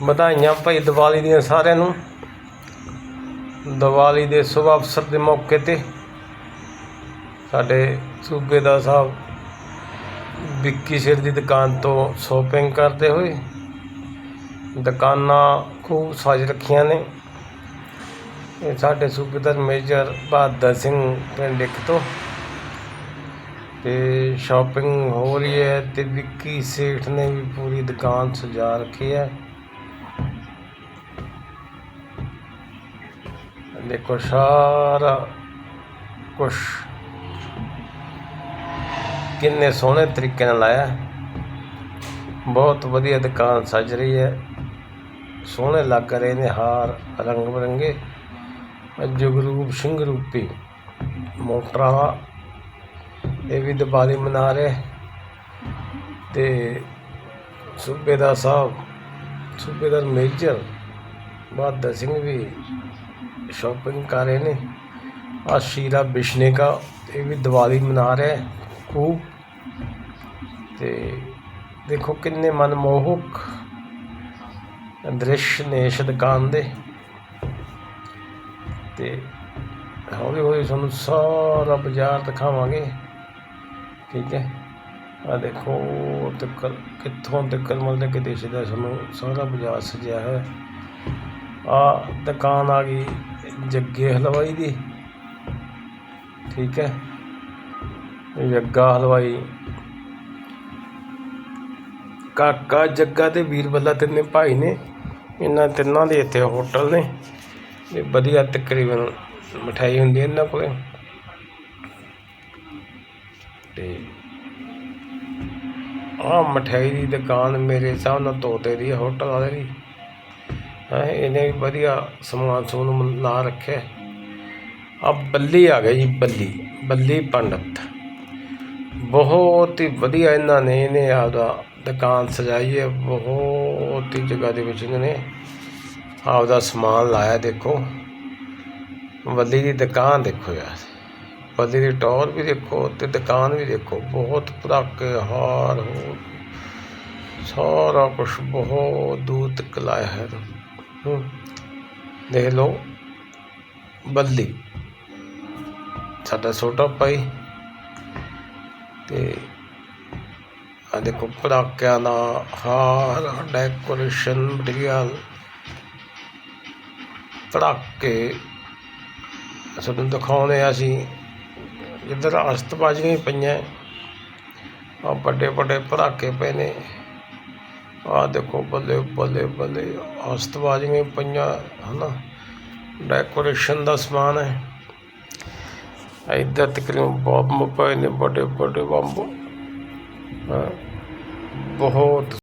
ਵਧਾਈਆਂ ਭਾਈ ਦੀਵਾਲੀ ਦੀਆਂ ਸਾਰਿਆਂ ਨੂੰ। ਦੀਵਾਲੀ ਦੇ ਸ਼ੁਭ ਅਵਸਰ ਦੇ ਮੌਕੇ ਤੇ ਸਾਡੇ ਸੂਬੇਦਾਰ ਸਾਹਿਬ ਵਿੱਕੀ ਸਿਰ ਦੀ ਦੁਕਾਨ ਤੋਂ ਸ਼ੋਪਿੰਗ ਕਰਦੇ ਹੋਏ ਦੁਕਾਨਾਂ ਖੂਬ ਸਜ ਰੱਖੀਆਂ ਨੇ। ਇਹ ਸਾਡੇ ਸੂਬੇਦਾਰ ਮੇਜਰ ਬਹਾਦਰ ਸਿੰਘ ਪਿੰਡ ਇੱਕ ਤੋਂ। ਤੇ ਸ਼ਾਪਿੰਗ ਹੋ ਰਹੀ ਹੈ ਤੇ ਵਿੱਕੀ ਸੇਠ ਨੇ ਵੀ ਪੂਰੀ ਦੁਕਾਨ ਸਜਾ ਰੱਖੀ ਹੈ। ਦੇਖੋ ਸਾਰਾ ਕੁਛ। ਕਿੰਨੇ ਸੋਹਣੇ ਤਰੀਕੇ ਨਾਲ ਲਾਇਆ ਬਹੁਤ ਵਧੀਆ ਦੁਕਾਨ ਸਜ ਰਹੀ ਹੈ। ਸੋਹਣੇ ਲੱਗ ਰਹੇ ਨੇ ਹਾਰ ਰੰਗ ਬਰੰਗੇ। ਜਗਰੂਪ ਸਿੰਘ ਰੂਪੀ ਮੋਟਰਾਂ ਇਹ ਵੀ ਦੀਵਾਲੀ ਮਨਾ ਰਹੇ ਤੇ ਸੂਬੇਦਾਰ ਸਾਹਿਬ, ਸੂਬੇਦਾਰ ਮੇਜਰ ਬਹਾਦਰ ਸਿੰਘ ਵੀ ਸ਼ਾਪਿੰਗ ਕਰ ਰਹੇ ਨੇ। ਆ ਸ਼ੀਰਾ ਬਿਸ਼ਨੇਕਾ ਇਹ ਵੀ ਦੀਵਾਲੀ ਮਨਾ ਰਿਹਾ ਹੈ, ਖੂਬ। ਤੇ ਦੇਖੋ ਕਿੰਨੇ ਮਨਮੋਹਕ ਦ੍ਰਿਸ਼ ਨੇ ਇਸ ਦੁਕਾਨ ਦੇ। ਤੇ ਹੌਲੀ ਹੌਲੀ ਤੁਹਾਨੂੰ ਸਾਰਾ ਬਾਜ਼ਾਰ ਦਿਖਾਵਾਂਗੇ। ਠੀਕ ਹੈ। ਆ ਦੇਖੋ ਤੱਕ ਕਿੱਥੋਂ ਤੱਕ ਮਤਲਬ ਕਿ ਦੇਸ਼ ਦਾ ਤੁਹਾਨੂੰ ਸਾਰਾ ਬਾਜ਼ਾਰ ਸਜਿਆ ਹੈ। ਆ ਦੁਕਾਨ ਆ ਗਈ ਜੱਗੇ ਹਲਵਾਈ ਦੀ। ਠੀਕ ਹੈ। ਜੱਗਾ ਹਲਵਾਈ। ਕਾਕਾ ਜੱਗਾ ਤੇ ਵੀਰ ਬੱਲਾ ਤਿੰਨੇ ਭਾਈ ਨੇ। ਇਹਨਾਂ ਤਿੰਨਾਂ ਦੇ ਇੱਥੇ ਹੋਟਲ ਨੇ। ਇਹ ਵਧੀਆ ਤਕਰੀਬਨ ਮਠਾਈ ਹੁੰਦੀ ਹੈ ਇਹਨਾਂ ਕੋਲੇ। ਤੇ ਆਹ ਮਠਾਈ ਦੀ ਦੁਕਾਨ ਮੇਰੇ ਹਿਸਾਬ ਨਾਲ ਤੋਤੇ ਦੀ ਹੋਟਲ ਵਾਲੇ ਦੀ। ਹੈ, ਇਹਨੇ ਵਧੀਆ ਸਮਾਨ ਸਮੂਨ ਲਾ ਰੱਖਿਆ ਆ ਬੱਲੀ ਆ ਗਿਆ ਜੀ, ਬੱਲੀ ਬੱਲੀ ਪੰਡਤ। ਬਹੁਤ ਹੀ ਵਧੀਆ ਇਹਨਾਂ ਨੇ, ਇਹਨੇ ਆਪਦਾ ਦੁਕਾਨ ਸਜਾਈ ਹੈ, ਬਹੁਤ ਹੀ ਜਗ੍ਹਾ ਦੇ ਵਿੱਚ ਇਹਨਾਂ ਨੇ ਆਪਦਾ ਸਮਾਨ ਲਾਇਆ, ਦੇਖੋ। ਬੱਲੀ ਦੀ ਦੁਕਾਨ ਦੇਖੋ ਯਾਰ, ਬੱਲੀ ਦੀ ਟੌਰ ਵੀ ਦੇਖੋ ਤੇ ਦੁਕਾਨ ਵੀ ਦੇਖੋ, ਬਹੁਤ ਪਟਾਕੇ ਹਾਰ ਹੋ ਸਾਰਾ ਕੁਝ ਬਹੁਤ ਦੂਰ ਤੱਕ ਲਾਇਆ ਹੈ। ਦੇਖ ਲਓ, ਬੱਲੀ। ਸਾਡਾ ਛੋਟਾ ਭਾਈ। ਤੇ ਆ ਦੇਖੋ ਪੜਾਕਿਆਂ ਦਾ ਹਾਰ ਡੈਕੋਰੇਸ਼ਨ ਮਟੀਰੀਅਲ ਪੜਾਕੇ ਤੁਹਾਨੂੰ ਦਿਖਾਉਂਦੇ ਆ ਅਸੀਂ। ਜਿੱਧਰ ਅਸਤਬਾਜ਼ੀਆਂ ਹੀ ਪਈਆਂ ਆ ਵੱਡੇ ਵੱਡੇ ਪੜਾਕੇ ਪਏ ਨੇ। ਆਹ ਦੇਖੋ ਬੱਲੇ ਬੱਲੇ ਬੱਲੇ ਅਸਤਬਾਜ਼ੀਆਂ ਪਈਆਂ, ਹਨਾ? ਡੈਕੋਰੇਸ਼ਨ ਦਾ ਸਮਾਨ ਹੈ। ਇੱਧਰ ਤਕਰੀਬਨ ਬੰਬ ਪਏ ਨੇ, ਵੱਡੇ ਵੱਡੇ ਬੰਬ। ਬਹੁਤ